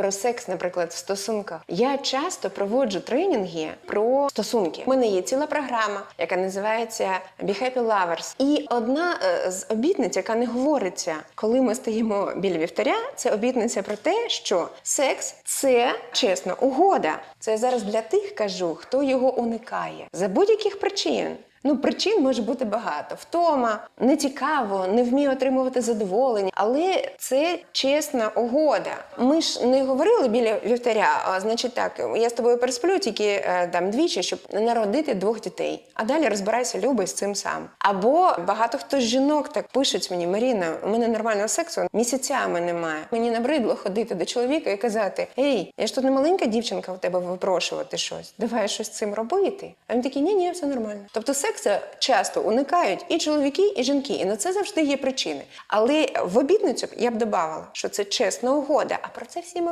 про секс, наприклад, в стосунках. Я часто проводжу тренінги про стосунки. У мене є ціла програма, яка називається Be Happy Lovers. І одна е, з обітниць, яка не говориться, коли ми стоїмо біля вівтаря, це обітниця про те, що секс це чесно угода. Це я зараз для тих кажу, хто його уникає за будь-яких причин. Ну, причин може бути багато. Втома, нецікаво, не вміє отримувати задоволення, але це чесна угода. Ми ж не говорили біля вівтаря, а значить так, я з тобою пересплю тільки е, там двічі, щоб народити двох дітей. А далі розбирайся, любий з цим сам. Або багато хто з жінок так пишуть мені: Маріна, у мене нормального сексу місяцями немає. Мені набридло ходити до чоловіка і казати: Ей, я ж тут не маленька дівчинка в тебе випрошувати щось. Давай щось з цим робити. А він такий, ні, ні, все нормально. Тобто сексу часто уникають і чоловіки, і жінки, і на це завжди є причини. Але в обітницю я б додавала, що це чесна угода, а про це всі мовчать.